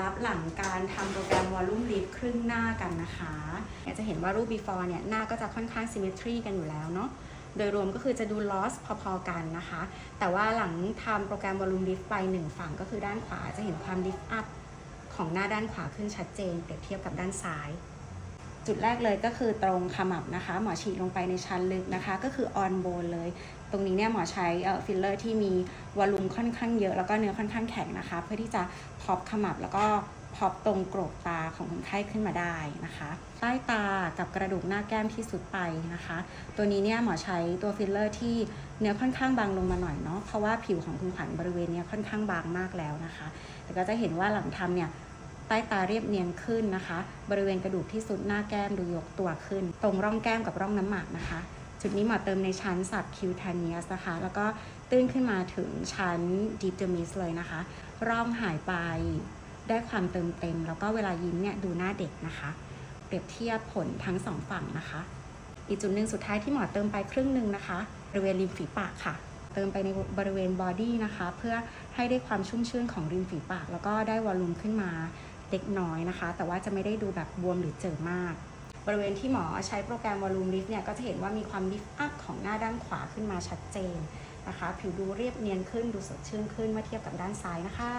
ลับหลังการทำโปรแกรมวอลลุ่มลิฟครึ่งหน้ากันนะคะจะเห็นว่ารูป before เนี่ยหน้าก็จะค่อนข้าง symmetry กันอยู่แล้วเนาะโดยรวมก็คือจะดู loss พอๆกันนะคะ แต่ว่าหลังทำโปรแกรมวอลลุ่มลิฟไปหนึ่งฝั่งก็คือด้านขวาจะเห็นความลิฟต์อัพของหน้าด้านขวาขึ้นชัดเจนเปรียบเทียบกับด้านซ้าย จุดแรกเลยก็คือตรงขมับนะคะ หมอฉีดลงไปในชั้นลึกนะคะ ก็คือ on bone เลย ตรงนี้เนี่ยหมอใช้ฟิลเลอร์ที่มีวอลลุ่มค่อนข้างเยอะแล้วก็เนื้อค่อนข้างแข็งนะคะ เพื่อที่จะพอปขมับแล้วก็พอปตรงโกรกตาของคนไข้ขึ้นมาได้นะคะ ใต้ตากับกระดูกหน้าแก้มที่สุดไปนะคะ ตัวนี้เนี่ยหมอใช้ตัวฟิลเลอร์ที่เนื้อค่อนข้างบางลงมาหน่อยเนาะเพราะว่าผิวของคุณขวัญบริเวณเนี้ยค่อนข้างบางมากแล้วนะคะ แต่ก็จะเห็นว่าหลังทำเนี่ย ใต้ตาเรียบเนียนขึ้นนะคะ บริเวณกระดูกที่สุดหน้าแก้มดูยกตัวขึ้น ตรงร่องแก้มกับร่องน้ำหมากนะคะ จุดนี้หมอเติมในชั้นสับคิวทานีสนะคะ แล้วก็ตื้นขึ้นมาถึงชั้นดีฟเดมิสเลยนะคะ ร่องหายไปได้ความเติมเต็ม แล้วก็เวลายิ้มเนี่ยดูหน้าเด็กนะคะ เปรียบเทียบผลทั้งสองฝั่งนะคะ อีกจุดหนึ่งสุดท้ายที่หมอเติมไปครึ่งหนึ่งนะคะบริเวณริมฝีปากค่ะเติมไปในบริเวณบอดี้นะคะ เพื่อให้ได้ความชุ่มชื่นของริมฝีปาก แล้วก็ได้วอลลุ่มขึ้นมา เล็กน้อยนะคะ แต่ว่าจะไม่ได้ดูแบบบวมหรือเจอมาก บริเวณที่หมอใช้โปรแกรมวอลลุ่มลิฟต์เนี่ยก็จะเห็นว่ามีความลิฟต์อัพของหน้าด้านขวาขึ้นมาชัดเจนนะคะ ผิวดูเรียบเนียนขึ้นดูสดชื่นขึ้นเมื่อเทียบกับด้านซ้ายนะคะ